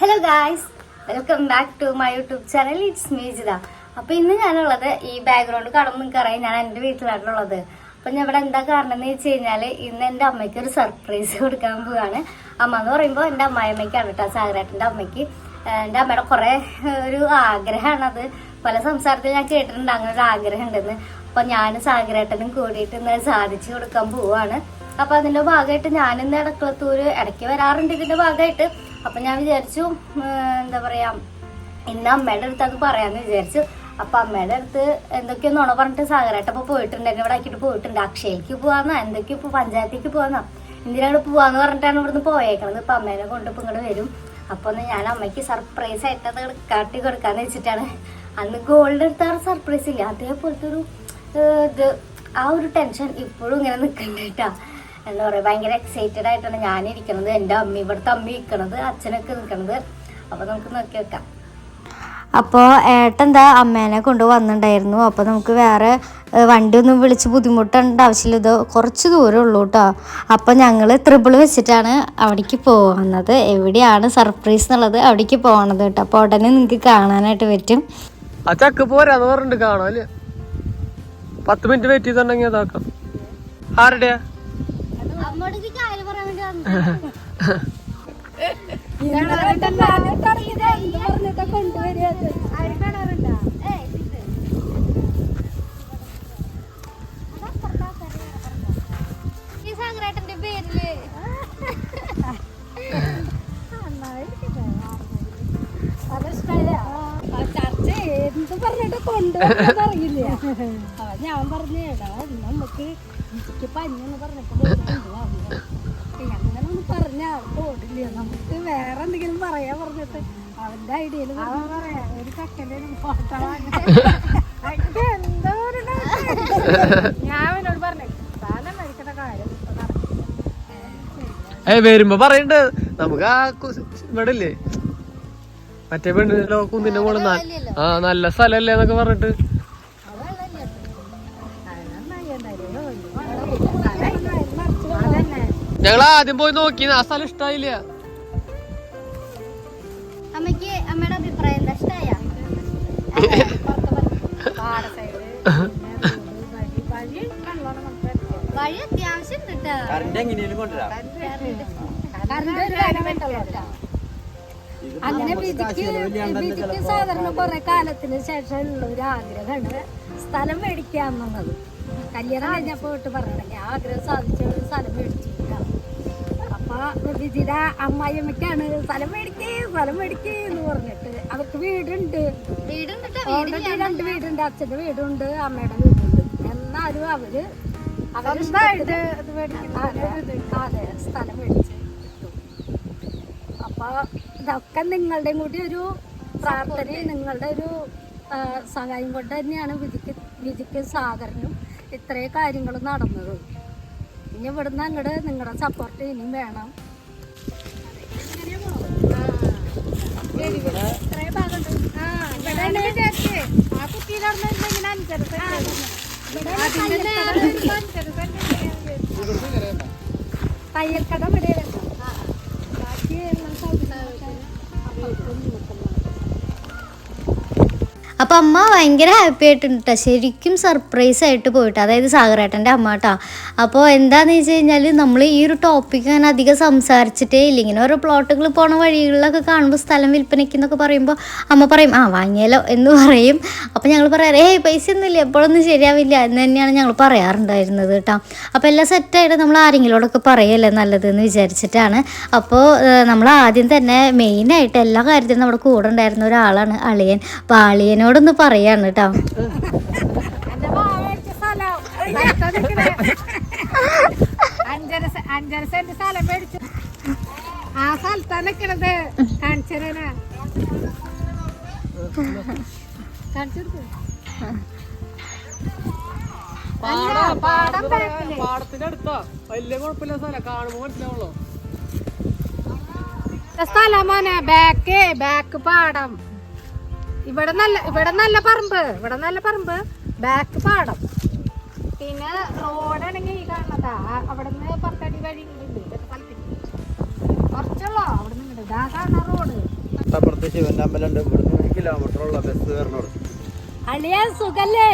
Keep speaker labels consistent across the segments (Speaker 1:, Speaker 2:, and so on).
Speaker 1: Hello guys welcome back to my YouTube channel it's Meejitha അപ്പോൾ ഇന്ന് ഞാനുള്ളത് ഈ ബാക്ക്ഗ്രൗണ്ട് കാണുമ്പോൾ നിങ്ങൾക്ക് അറിയാം ഞാൻ എന്റെ വീട്ടിലാണുള്ളത്. അപ്പൊ ഞാൻ ഇവിടെ എന്താ കാരണം എന്ന് വെച്ച് കഴിഞ്ഞാൽ ഇന്ന് എന്റെ അമ്മയ്ക്ക് ഒരു സർപ്രൈസ് കൊടുക്കാൻ പോവാണ്. അമ്മ എന്ന് പറയുമ്പോൾ എന്റെ അമ്മായിയമ്മയ്ക്കാണ് കേട്ടോ സാഗരേട്ടന്റെ അമ്മയ്ക്ക്. എന്റെ അമ്മയുടെ കുറേ ഒരു ആഗ്രഹമാണത്. പല സംസാരത്തിൽ ഞാൻ കേട്ടിട്ടുണ്ട് അങ്ങനെ ഒരു ആഗ്രഹം ഉണ്ടെന്ന് അപ്പൊ ഞാൻ സാഗരേട്ടനും കൂടിയിട്ട് ഇന്ന് സാധിച്ചു കൊടുക്കാൻ പോവാണ്. അപ്പൊ അതിന്റെ ഭാഗമായിട്ട് ഞാനിന്ന് ഇന്ന് ഇടക്കുളത്തൂര് ഇടയ്ക്ക് വരാറുണ്ട്. ഇതിന്റെ ഭാഗമായിട്ട് അപ്പൊ ഞാൻ വിചാരിച്ചു എന്താ പറയാ ഇന്ന് അമ്മയുടെ അടുത്ത് അത് പറയാന്ന് വിചാരിച്ചു. അപ്പൊ അമ്മയുടെ അടുത്ത് എന്തൊക്കെയോ നുണ പറഞ്ഞിട്ട് സാഗരേട്ട ഇപ്പൊ പോയിട്ടുണ്ട് എന്നെ ഇവിടെ ആക്കിയിട്ട് പോയിട്ടുണ്ട്. അക്ഷയക്ക് പോവാന്നാ എന്തൊക്കെയോ ഇപ്പൊ പഞ്ചായത്തേക്ക് പോവാന്നാ. ഇന്ദിരാണ് പോവാന്ന് പറഞ്ഞിട്ടാണ് ഇവിടുന്ന് പോയേക്കണത്? ഇപ്പൊ അമ്മേനെ കൊണ്ട് ഇപ്പൊ ഇങ്ങോട്ട് വരും. അപ്പൊ ഒന്ന് ഞാൻ അമ്മയ്ക്ക് സർപ്രൈസ് ആയിട്ട് അത് കാട്ടി കൊടുക്കാന്ന് വെച്ചിട്ടാണ്. അന്ന് ഗോൾഡ് എടുത്താറ് സർപ്രൈസ് ഇല്ല? അതേപോലത്തെ ഒരു ഇത് ആ ഒരു ടെൻഷൻ ഇപ്പോഴും ഇങ്ങനെ നിൽക്കണ്ട കേട്ടാ. എന്താ പറയാ ഭയങ്കര എക്സൈറ്റഡ് ആയിട്ടാണ് ഞാൻ ഇരിക്കുന്നത് എന്റെ അമ്മ ഇവിടുത്തെ അമ്മ ഇരിക്കണത് അച്ഛനൊക്കെ നിൽക്കണത്. അപ്പൊ നമുക്ക് നോക്കി വെക്കാം.
Speaker 2: അപ്പോൾ ഏട്ടെന്താ അമ്മേനെ കൊണ്ട് വന്നിട്ടുണ്ടായിരുന്നു അപ്പോൾ നമുക്ക് വേറെ വണ്ടി ഒന്നും വിളിച്ച് ബുദ്ധിമുട്ടേണ്ട ആവശ്യമില്ല. ഇത് കുറച്ച് ദൂരം ഉള്ളൂ കേട്ടോ അപ്പോൾ ഞങ്ങൾ ത്രിബിൾ വെച്ചിട്ടാണ് അവിടേക്ക് പോകുന്നത്. എവിടെയാണ് സർപ്രൈസ് എന്നുള്ളത് അവിടേക്ക് പോകണത് കേട്ടോ അപ്പോൾ ഉടനെ നിങ്ങൾക്ക് കാണാനായിട്ട് പറ്റും.
Speaker 3: ആ ചക്ക് പോരാ പറഞ്ഞിട്ട് കാണാല്ലേ പത്ത് മിനിറ്റ് വെയിറ്റ് ചെയ്തിട്ടുണ്ടെങ്കിൽ അതാക്കാം. ആരുടെയാ?
Speaker 4: കൊണ്ടുപോകുന്നത് അറിയില്ല ഞാൻ പറഞ്ഞു എടാ നമുക്ക് പഞ്ഞെന്ന് പറഞ്ഞപ്പോ പറയാ ഒരു സെക്കൻഡ് ഫോട്ടോ എന്തോ ഒരു ഞാൻ അവനോട് പറഞ്ഞു സാധനം മേടിക്കേണ്ട കാര്യം.
Speaker 3: ഏ വരുമ്പോ പറയണ്ട്. നമുക്ക് ആ ഇവിടെ ഇല്ലേ? മറ്റേ പെണ്ണിന്റെ കുന്നിന്റെ ന- ആ നല്ല സ്ഥലല്ലേ എന്നൊക്കെ പറഞ്ഞിട്ട്. ഞങ്ങൾ ആദ്യം പോയി നോക്കി ആ സ്ഥലം ഇഷ്ടായില്ല.
Speaker 4: അങ്ങനെ സാധാരണ കുറെ കാലത്തിന് ശേഷം ഉള്ള ഒരു ആഗ്രഹമാണ്. സ്ഥലം മേടിക്കുക എന്നുള്ളത് കല്യാണം കഴിഞ്ഞപ്പോ വിട്ട് ആ ആഗ്രഹം സാധിച്ച. ഒരു സ്ഥലം മേടിച്ചില്ല അപ്പൊ വിധിയുടെ അമ്മായിയമ്മയ്ക്കാണ് സ്ഥലം മേടിക്കേ സ്ഥലം മേടിക്കേ എന്ന് പറഞ്ഞിട്ട് അവർക്ക് വീടുണ്ട്. ഓൾറെഡി രണ്ട് വീടുണ്ട് അച്ഛന്റെ വീടുണ്ട് അമ്മയുടെ വീടുണ്ട്. എന്നാലും അവർ അതെ സ്ഥലം മേടിച്ച്. അപ്പൊ ഇതൊക്കെ നിങ്ങളുടെയും കൂടി ഒരു പ്രാർത്ഥനയും നിങ്ങളുടെ ഒരു സഹായം കൊണ്ട് തന്നെയാണ് വിധിക്ക് വിധിക്ക് സാഗരനും ഇത്രയും കാര്യങ്ങൾ നടന്നത്. ഇനി ഇവിടുന്ന് അങ്ങോട്ട് നിങ്ങളുടെ സപ്പോർട്ട് ഇനിയും വേണം ഇത്രയും ഭാഗമുണ്ട്. ആ, ഇവിടെ തന്നെ വിചാരിച്ചേ. ആ കുട്ടിയുടെ അവിടെ നിന്ന് ഇങ്ങനെ അഞ്ചര സെന്റ് ഇവിടെ അതിന്റെ നേരെ ഒരു അഞ്ചര സെന്റ് വിചാരിച്ചു. തയ്യൽക്കട ഇവിടെ ബാക്കി എല്ലാം സൗകര്യം അപ്പുറത്തും
Speaker 2: അപ്പോൾ അമ്മ ഭയങ്കര ഹാപ്പി ആയിട്ടുണ്ട് കേട്ടോ ശരിക്കും സർപ്രൈസ് ആയിട്ട് പോയിട്ട്. അതായത് സാഗരേട്ടന്റെ അമ്മ കേട്ടോ അപ്പോൾ എന്താണെന്ന് വെച്ച് കഴിഞ്ഞാൽ നമ്മൾ ഈ ഒരു ടോപ്പിക്ക് അങ്ങനെ അധികം സംസാരിച്ചിട്ടേ ഇല്ല. ഇങ്ങനെ ഓരോ പ്ലോട്ടുകൾ പോണ വഴികളിലൊക്കെ കാണുമ്പോൾ സ്ഥലം വിൽപ്പനയ്ക്ക് എന്നൊക്കെ പറയുമ്പോൾ അമ്മ പറയും ആ വാങ്ങിയാലോ? എന്ന് പറയും. അപ്പോൾ ഞങ്ങൾ പറയാറ് ഏയ് പൈസ ഒന്നുമില്ല എപ്പോഴൊന്നും ശരിയാവില്ല. എന്ന് തന്നെയാണ് ഞങ്ങൾ പറയാറുണ്ടായിരുന്നത് കേട്ടോ അപ്പോൾ എല്ലാം സെറ്റായിട്ട് നമ്മൾ ആരെങ്കിലോടൊക്കെ പറയല്ലേ നല്ലതെന്ന് വിചാരിച്ചിട്ടാണ്. അപ്പോൾ നമ്മൾ ആദ്യം തന്നെ മെയിനായിട്ട് എല്ലാ കാര്യത്തിലും നമ്മുടെ കൂടെ ഉണ്ടായിരുന്ന ഒരാളാണ് അളിയൻ. അപ്പോൾ അളിയനോടൊന്ന് പറയാണ് കേട്ടോ
Speaker 4: സ്ഥലമാണ്. അഞ്ചര സെന്റ് സ്ഥലം മേടിച്ചു ആ നിക്കണത്.
Speaker 3: പാടത്തിന്റെ അടുത്താ വലിയ കുഴപ്പമില്ല സ്ഥലം കാണുമ്പോ മനസ്സിലാവുള്ളൂ
Speaker 4: സ്ഥലം മോനെ ബാക്ക് ബാക്ക് പാടം ഇവിടെ നല്ല ഇവിടെ നല്ല പറമ്പ് ഇവിടെ നല്ല പറമ്പ്. ബാക്ക് പാടം. പിന്നെ റോഡാണെങ്കിൽ ഈ കാണുന്നതാ. അവിടെ നിന്ന് പത്തടി വഴി. കുറച്ചുള്ളോ? അവിടെ നിന്ന് ഇതാ കാണുന്ന റോഡ്.
Speaker 5: തൊട്ടപ്പുറത്ത് ശിവന്റെ അമ്പലമുണ്ട്. ഇവിടുന്ന് ഒരു കിലോമീറ്റർ ഉള്ള ബസ് വരണോട്
Speaker 4: അളിയ സുഖല്ലേ?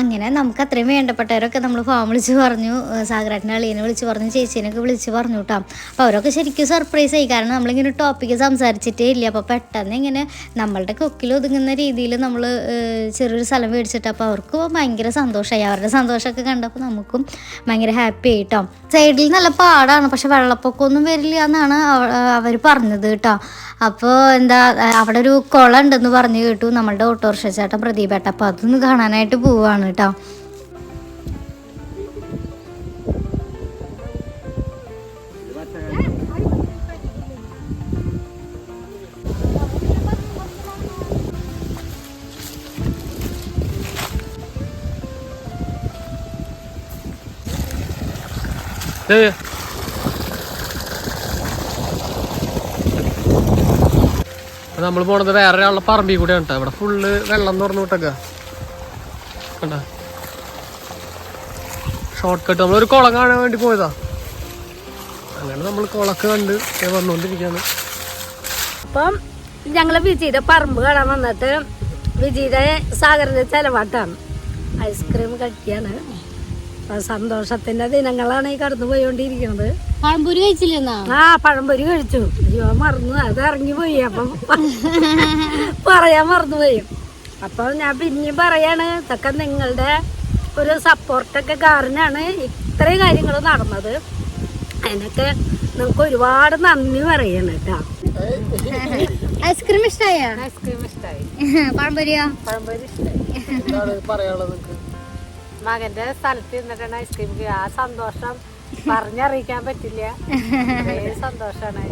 Speaker 2: അങ്ങനെ നമുക്ക് അത്രയും വേണ്ടപ്പെട്ടവരൊക്കെ നമ്മൾ ഫോം വിളിച്ച് പറഞ്ഞു സാഗരാട്ടിനെ അളിയനെ വിളിച്ച് പറഞ്ഞു ചേച്ചീനൊക്കെ വിളിച്ച് പറഞ്ഞു കേട്ടോ അപ്പോൾ അവരൊക്കെ ശരിക്കും സർപ്രൈസ് ആയി. കാരണം നമ്മളിങ്ങനെ ടോപ്പിക്ക് സംസാരിച്ചിട്ടേ ഇല്ല. അപ്പോൾ പെട്ടെന്ന് ഇങ്ങനെ നമ്മളുടെ കൊക്കിൽ ഒതുങ്ങുന്ന രീതിയിൽ നമ്മൾ ചെറിയൊരു സ്ഥലം മേടിച്ചിട്ട് അപ്പോൾ അവർക്ക് ഭയങ്കര സന്തോഷമായി അവരുടെ സന്തോഷമൊക്കെ കണ്ടപ്പോൾ നമുക്കും ഭയങ്കര ഹാപ്പി ആയിട്ടോ സൈഡിൽ നല്ല പാടാണ്. പക്ഷെ വെള്ളപ്പൊക്കമൊന്നും വരില്ല എന്നാണ് അവർ പറഞ്ഞത് കേട്ടോ അപ്പോൾ എന്താ അവിടെ ഒരു കുളം ഉണ്ടെന്ന് പറഞ്ഞു കേട്ടു. നമ്മളുടെ ഓട്ടോറിക്ഷ ചേട്ടൻ പ്രദീപേട്ട അപ്പോൾ അതൊന്ന് കാണാനായിട്ട് പോവാണ് കേട്ടോ
Speaker 3: ഏയ്. നമ്മൾ പോണത് വേറെ ഒരാളുടെ പറമ്പിൽ കൂടെയാണ് കേട്ടോ ഇവിടെ ഫുള്ള് വെള്ളം തുറന്നു വിട്ടൊക്കെ. കണ്ട? ഷോർട്ട് കട്ട് നമ്മളൊരു കുളം കാണാൻ വേണ്ടി പോയതാ. അങ്ങനെ നമ്മൾ കുളക്ക് കണ്ട് വന്നോണ്ടിരിക്കാണ്.
Speaker 4: അപ്പം ഞങ്ങൾ വിജിയുടെ പറമ്പ് കാണാൻ വന്നിട്ട് വിജിയുടെ സാഗറിന്റെ ചെലവാട്ടാണ്. ഐസ്ക്രീം കട്ടിയാണ്. സന്തോഷത്തിന്റെ ദിനങ്ങളാണ് ഈ കടന്നു പോയോണ്ടിരിക്കുന്നത്
Speaker 2: പഴംപൂരി കഴിച്ചില്ലെന്നാ?
Speaker 4: ആ പഴംപൊരി കഴിച്ചു. അയ്യോ മറന്നു. അത് ഇറങ്ങി പോയി അപ്പം പറയാൻ മറന്നുപോയി. അപ്പൊ ഞാൻ പിന്നെയും പറയാണ് ഇതൊക്കെ നിങ്ങളുടെ ഒരു സപ്പോർട്ടൊക്കെ കാരണമാണ് ഇത്രയും കാര്യങ്ങൾ നടന്നത്. അതിനൊക്കെ നിങ്ങൾക്ക് ഒരുപാട് നന്ദി പറയണം കേട്ടോ.
Speaker 2: ഐസ്ക്രീം ഇഷ്ടായ?
Speaker 4: ഐസ്ക്രീം ഇഷ്ടമായി
Speaker 2: പഴംപൊരിയോ?
Speaker 4: പഴംപൊരി
Speaker 3: പറയാനുള്ളത്
Speaker 4: മകന്റെ സ്ഥലത്ത് നിന്നിട്ടാണ് ഐസ്ക്രീം ആ സന്തോഷം പറഞ്ഞറിയിക്കാൻ പറ്റില്ല. സന്തോഷാണ്?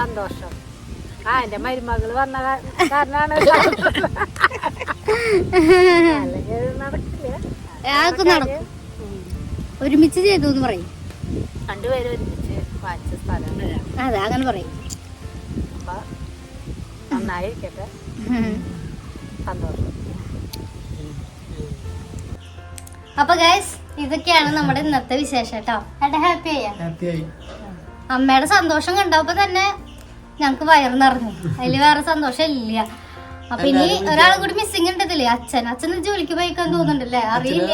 Speaker 4: സന്തോഷം. ആ എന്റെ മരുമകൾ വന്ന കാരണാണ്. നടക്കില്ല.
Speaker 2: ഒരുമിച്ച് ചെയ്തു എന്ന് പറയും.
Speaker 4: രണ്ടുപേരും ഒരുമിച്ച് വായിച്ച സ്ഥലം.
Speaker 2: അതെ അങ്ങനെ പറയും.
Speaker 4: അപ്പൊ നന്നായിരിക്കട്ടെ. സന്തോഷം.
Speaker 2: അപ്പൊ ഗൈസ് ഇതൊക്കെയാണ് നമ്മുടെ ഇന്നത്തെ വിശേഷം കേട്ടോ. ഏട്ടാ ഹാപ്പി ആയ? അമ്മയുടെ സന്തോഷം കണ്ടപ്പോ തന്നെ ഞങ്ങക്ക് വയറ് നിറഞ്ഞു. അതിൽ വേറെ സന്തോഷം ഇല്ല അപ്പൊ ഇനി ഒരാളും കൂടി മിസ്സിംഗ് ഉണ്ടതില്ലേ അച്ഛൻ അച്ഛൻ ജോലിക്ക് പോയിക്കാൻ തോന്നുന്നുണ്ടല്ലേ? അറിയില്ല.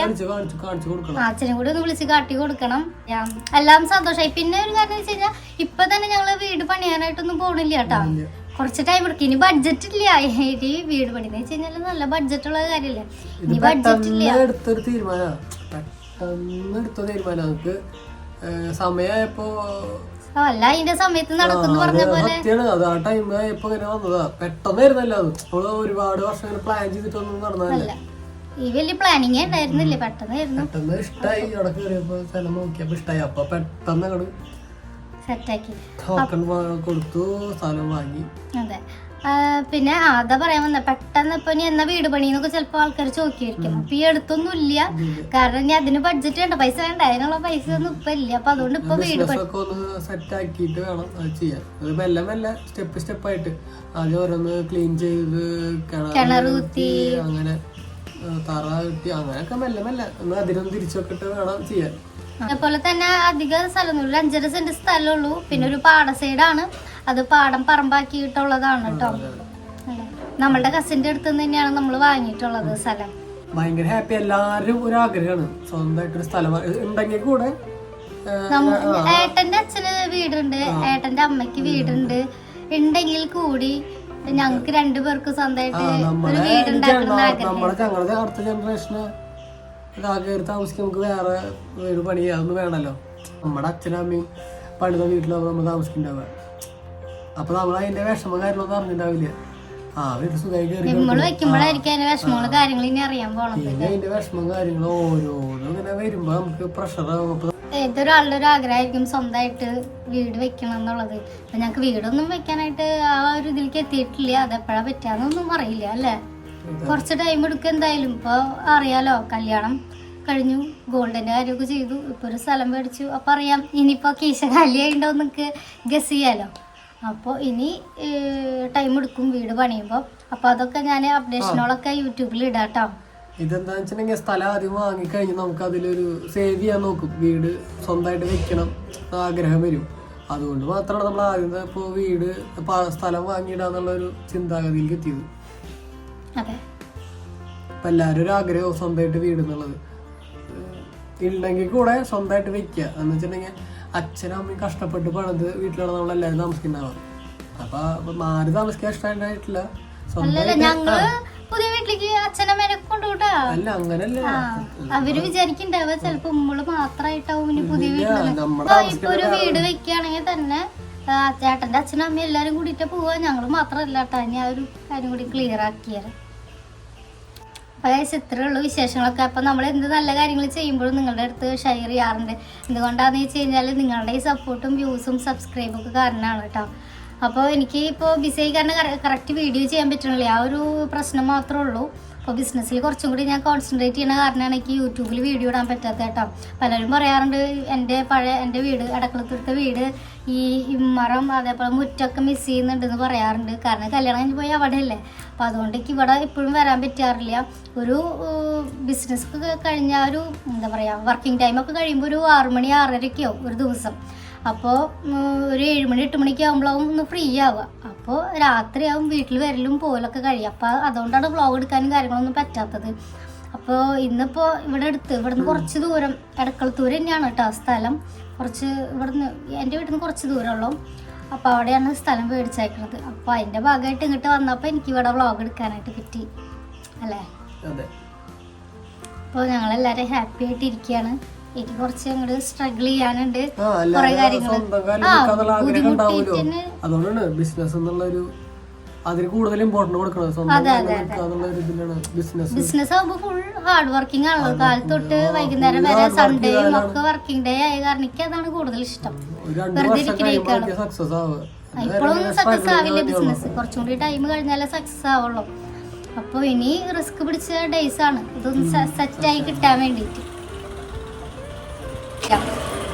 Speaker 2: അച്ഛനെ കൂടി ഒന്ന് വിളിച്ച് കാട്ടി കൊടുക്കണം. എല്ലാം സന്തോഷമായി പിന്നെ ഒരു കാര്യം വെച്ച് കഴിഞ്ഞാൽ ഇപ്പൊ തന്നെ ഞങ്ങൾ വീട് പണിയാനായിട്ടൊന്നും പോണില്ല കേട്ടോ. കുറച്ച് ടൈം എടുക്കും. ഇനി ബഡ്ജറ്റ് ഇല്ല. ഈ വീട് പണി എന്ന് വെച്ച് കഴിഞ്ഞാൽ നല്ല ബഡ്ജറ്റ് ഉള്ള കാര്യല്ലേ? ഇനി ബഡ്ജറ്റ് ഇല്ല.
Speaker 3: പെട്ടെന്ന് എടുത്ത തീരുമാനം നമുക്ക് സമയമായപ്പോ
Speaker 2: അല്ല അതിന്റെ സമയത്ത് നടക്കുന്നു പറഞ്ഞ പോലെ.
Speaker 3: അത് ആ ടൈം ആയപ്പോ ഇങ്ങനെ വന്നതാ. പെട്ടെന്നായിരുന്നല്ലോ അത്. നമ്മൾ ഒരുപാട് വർഷം ഇങ്ങനെ പ്ലാൻ ചെയ്തിട്ടൊന്നും നടന്നതല്ല?
Speaker 2: ഈ വലിയ പ്ലാനിങ് ഉണ്ടായിരുന്നില്ലേ? പെട്ടെന്നായിരുന്നു.
Speaker 3: പെട്ടെന്ന് ഇഷ്ടായി. അവിടെ കയറിയപ്പോ സ്ഥലം നോക്കിയപ്പോ ഇഷ്ടായി. അപ്പൊ പെട്ടെന്ന് അങ്ങോട്ട്
Speaker 2: സെറ്റാക്കി
Speaker 3: ടോക്കൺ കൊടുത്തു സ്ഥലം വാങ്ങി.
Speaker 2: അതെ. പിന്നെ അതാ പറയാൻ വന്ന പെട്ടെന്ന് ഇപ്പൊ ഇനി എന്നാ വീട് പണിന്നൊക്കെ ചിലപ്പോ ആൾക്കാർ ചോദിക്കുമായിരിക്കും അപ്പൊ ഈ എടുത്തൊന്നും ഇല്ല കാരണം ഇനി അതിന് ബഡ്ജറ്റ് വേണ്ട പൈസ വേണ്ട. അതിനുള്ള പൈസ ഒന്നും ഇപ്പൊ ഇല്ല. അപ്പൊ അതുകൊണ്ട് ഇപ്പൊ വീട്
Speaker 3: സെറ്റ് ആക്കിയിട്ട് വേണം അത് ചെയ്യാൻ. അത് മെല്ലെ മെല്ലെ സ്റ്റെപ്പ് സ്റ്റെപ്പ് ആയിട്ട് ആദ്യം ഓരോന്ന് ക്ലീൻ ചെയ്ത്
Speaker 2: കിണർ കുത്തി.
Speaker 3: അങ്ങനെ തറ കിട്ടി അങ്ങനെയൊക്കെ മെല്ലെ മെല്ലെ ഒന്ന് അതിനൊന്ന് തിരിച്ചൊക്കെ ഇട്ട് വേണം ചെയ്യാൻ.
Speaker 2: അതുപോലെ തന്നെ അധികം സ്ഥലമൊന്നുമില്ല. അഞ്ചര സെന്റ് സ്ഥലമുള്ളൂ പിന്നെ ഒരു പാട സൈഡാണ് അത് പാടം പറമ്പാക്കിയിട്ടുള്ളതാണ് കേട്ടോ. നമ്മളുടെ കസിന്റെ അടുത്ത് തന്നെയാണ് നമ്മൾ വാങ്ങിയിട്ടുള്ളത് സ്ഥലം.
Speaker 3: ഭയങ്കര ഹാപ്പി എല്ലാരും ഒരു ആഗ്രഹമാണ്. സ്വന്തമായിട്ടൊരു സ്ഥലം ഉണ്ടെങ്കിൽ കൂടെ
Speaker 2: ഏട്ടന്റെ അച്ഛന് വീടുണ്ട്. ഏട്ടന്റെ അമ്മയ്ക്ക് വീടുണ്ട്. ഉണ്ടെങ്കിൽ കൂടി ഞങ്ങൾക്ക് രണ്ടുപേർക്ക് സ്വന്തമായിട്ട് ഒരു വീടുണ്ടാക്കണം
Speaker 3: നമ്മുടെ ഞങ്ങളുടെ അടുത്ത ജനറേഷന് കയറി താമസിക്കാൻ നമുക്ക് വേറെ വീട് പണി വേണല്ലോ. വേണമല്ലോ നമ്മുടെ അച്ഛനും അമ്മയും പണിത വീട്ടിലാവും നമ്മൾ താമസിക്കുന്നുണ്ടാവുക അപ്പൊ നമ്മൾ അതിന്റെ വിഷമ കാര്യങ്ങളൊന്നും അറിഞ്ഞിട്ടുണ്ടാവില്ല. ആ വീട്ടിൽ സുഖമായി കയറി
Speaker 2: നമ്മൾ വെക്കുമ്പോഴായിരിക്കും അതിന്റെ കാര്യങ്ങൾ ഇനി അറിയാൻ പോണത്.
Speaker 3: പിന്നെ അതിന്റെ വിഷമം കാര്യങ്ങളും ഓരോന്നും ഇങ്ങനെ വരുമ്പോ നമുക്ക് പ്രഷർ
Speaker 2: ഏതൊരാളുടെ ഒരു ആഗ്രഹമായിരിക്കും സ്വന്തമായിട്ട് വീട് വെക്കണം എന്നുള്ളത്. അപ്പൊ ഞങ്ങക്ക് വീടൊന്നും വെക്കാനായിട്ട് ആ ഒരു ഇതിലേക്ക് എത്തിയിട്ടില്ല. അതെപ്പോഴാ പറ്റാന്നൊന്നും അറിയില്ല അല്ലേ? കുറച്ച് ടൈം എടുക്കും എന്തായാലും. ഇപ്പൊ അറിയാലോ കല്യാണം കഴിഞ്ഞു ഗോൾഡിന്റെ കാര്യമൊക്കെ ചെയ്തു. ഇപ്പൊ ഒരു സ്ഥലം മേടിച്ചു. അപ്പൊ അറിയാം ഇനിയിപ്പോ കീശ കാലിയായിണ്ടോ എന്നൊക്കെ ഗസ് ചെയ്യാലോ. അപ്പോൾ ഇനി ടൈം എടുക്കും വീട് പണിയുമ്പോൾ അപ്പോൾ അതൊക്കെ ഞാൻ അപ്ഡേഷനുകളൊക്കെ യൂട്യൂബിൽ ഇടാട്ടോ.
Speaker 3: ഇതെന്താ വെച്ചിട്ടുണ്ടെങ്കിൽ സ്ഥലം ആദ്യം വാങ്ങിക്കഴിഞ്ഞ് നമുക്ക് അതിലൊരു സേവ് ചെയ്യാൻ നോക്കും. വീട് സ്വന്തമായിട്ട് വെക്കണം ആഗ്രഹം വരും. അതുകൊണ്ട് മാത്രമാണ് നമ്മൾ ആദ്യം ഇപ്പോൾ വീട് സ്ഥലം വാങ്ങിയിടാന്നുള്ള ഒരു ചിന്താഗതിയിലേക്ക് എത്തിയത്. അപ്പം എല്ലാവരും ഒരു ആഗ്രഹവും സ്വന്തമായിട്ട് വീട് എന്നുള്ളത്. ഉണ്ടെങ്കിൽ കൂടെ സ്വന്തമായിട്ട് വെക്കുക. എന്ന് വെച്ചിട്ടുണ്ടെങ്കിൽ അച്ഛനും അമ്മയും കഷ്ടപ്പെട്ട് പണിത് വീട്ടിലാണ് നമ്മളെല്ലാവരും താമസിക്കുന്നുണ്ടാവുക അപ്പം അപ്പൊ മാറി താമസിക്കാൻ ഇഷ്ടമായിട്ടില്ല
Speaker 2: പുതിയ വീട്ടിലേക്ക് അച്ഛനമ്മേനെ കൊണ്ടുപോട്ടാ
Speaker 3: അല്ല അങ്ങനല്ല.
Speaker 2: അവർ വിചാരിക്കണ്ടാവുക ചെലപ്പോ ഉമ്മൾ മാത്രായിട്ടാവും ഇനി പുതിയ
Speaker 3: വീട്ടിൽ
Speaker 2: ഇപ്പൊ ഒരു വീട് വെക്കുകയാണെങ്കിൽ തന്നെ ചേട്ടന്റെ അച്ഛനും അമ്മയും എല്ലാരും കൂടിയിട്ട് പോവാ ഞങ്ങൾ മാത്രല്ല കേട്ടോ ഇനി ആ ഒരു കാര്യം കൂടി ക്ലിയർ ആക്കിയാൽ അപ്പൊ ഇത്രേ ഉള്ളൂ വിശേഷങ്ങളൊക്കെ. അപ്പം നമ്മൾ എന്ത് നല്ല കാര്യങ്ങൾ ചെയ്യുമ്പോഴും നിങ്ങളുടെ അടുത്ത് ഷെയർ ചെയ്യാറുണ്ട്. എന്തുകൊണ്ടാന്ന് വെച്ച് കഴിഞ്ഞാൽ നിങ്ങളുടെ ഈ സപ്പോർട്ടും വ്യൂസും സബ്സ്ക്രൈബും ഒക്കെ കാരണമാണ് കേട്ടോ അപ്പോൾ എനിക്ക് ഇപ്പോൾ ബിസി കാരണം കറക്റ്റ് വീഡിയോ ചെയ്യാൻ പറ്റണില്ല. ആ ഒരു പ്രശ്നം മാത്രമേ ഉള്ളൂ. അപ്പോൾ ബിസിനസ്സിൽ കുറച്ചും കൂടി ഞാൻ കോൺസെൻട്രേറ്റ് ചെയ്യുന്ന കാരണമാണ് എനിക്ക് യൂട്യൂബിൽ വീഡിയോ ഇടാൻ പറ്റാത്ത കേട്ടോ. പലരും പറയാറുണ്ട് എന്റെ പഴയ എന്റെ വീട് അടക്കളത്തൂരത്തെ വീട് ഈ ഇമ്മറം അതേപോലെ മുറ്റൊക്കെ മിസ് ചെയ്യുന്നുണ്ടെന്ന് പറയാറുണ്ട്. കാരണം കല്യാണം കഴിഞ്ഞ് പോയി അവിടെയല്ലേ. അപ്പോൾ അതുകൊണ്ട് എനിക്ക് ഇവിടെ ഇപ്പോഴും വരാൻ പറ്റാറില്ല. ഒരു ബിസിനസ് കഴിഞ്ഞ ഒരു എന്താ പറയുക വർക്കിംഗ് ടൈമൊക്കെ കഴിയുമ്പോൾ ഒരു ആറുമണി ആറരയ്ക്കോ ഒരു ദിവസം. അപ്പോൾ ഒരു ഏഴ് മണി എട്ട് മണിക്ക് ആകുമ്പോഴാവും ഒന്ന് ഫ്രീ ആവുക. അപ്പോൾ രാത്രിയാവും വീട്ടിൽ വരലും പോലൊക്കെ കഴിയും. അപ്പോൾ അതുകൊണ്ടാണ് വ്ളോഗ് എടുക്കാനും കാര്യങ്ങളൊന്നും പറ്റാത്തത്. അപ്പോൾ ഇന്നിപ്പോൾ ഇവിടെ അടുത്ത് ഇവിടുന്ന് കുറച്ച് ദൂരം എടക്കളത്തൂർ തന്നെയാണ് കേട്ടോ സ്ഥലം. കുറച്ച് ഇവിടുന്ന് എന്റെ വീട്ടിൽ നിന്ന് കുറച്ച് ദൂരമുള്ളൂ. അപ്പോൾ അവിടെയാണ് സ്ഥലം മേടിച്ചേക്കുന്നത് അപ്പോൾ അതിന്റെ ഭാഗമായിട്ട് ഇങ്ങോട്ട് വന്നപ്പോൾ എനിക്ക് ഇവിടെ വ്ളോഗ് എടുക്കാനായിട്ട് പറ്റി. അല്ലേ? അപ്പോൾ ഞങ്ങളെല്ലാവരും ഹാപ്പി ആയിട്ട് ഇരിക്കുകയാണ് എനിക്ക് കുറച്ച് അങ്ങോട്ട് സ്ട്രഗിൾ ചെയ്യാനുണ്ട്. കുറെ കാര്യങ്ങൾ
Speaker 3: ബിസിനസ് എന്നുള്ള ഒരു അതിന് കൂടുതൽ ഇമ്പോർട്ടന്റ് ഇതിലാണ് ബിസിനസ്
Speaker 2: ബിസിനസ് ആകുമ്പോൾ ഫുൾ ഹാർഡ് വർക്കിംഗ് ആണല്ലോ. കാലത്ത് തൊട്ട് വൈകുന്നേരം വരെ സൺഡേയും ഒക്കെ വർക്കിംഗ് ഡേ ആയ കാരണം എനിക്ക് അതാണ് കൂടുതൽ ഇഷ്ടം. ഇപ്പോഴൊന്നും സക്സസ് ആവില്ല ബിസിനസ് കുറച്ചും കൂടി ടൈം കഴിഞ്ഞാലേ സക്സസ് ആവുള്ളൂ. അപ്പോൾ ഇനി റിസ്ക് പിടിച്ച ഡേയ്സ് ആണ്. ഇതൊന്ന് ആയി കിട്ടാൻ വേണ്ടിയിട്ട്.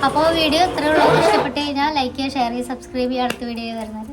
Speaker 2: അപ്പോൾ വീഡിയോ ഇത്രയേ ഉള്ളൂ. ഇഷ്ടപ്പെട്ട് കഴിഞ്ഞാൽ ലൈക്ക് ചെയ്യുക ഷെയർ ചെയ്യുക സബ്സ്ക്രൈബ് ചെയ്യുക അടുത്ത വീഡിയോ വരുന്നത്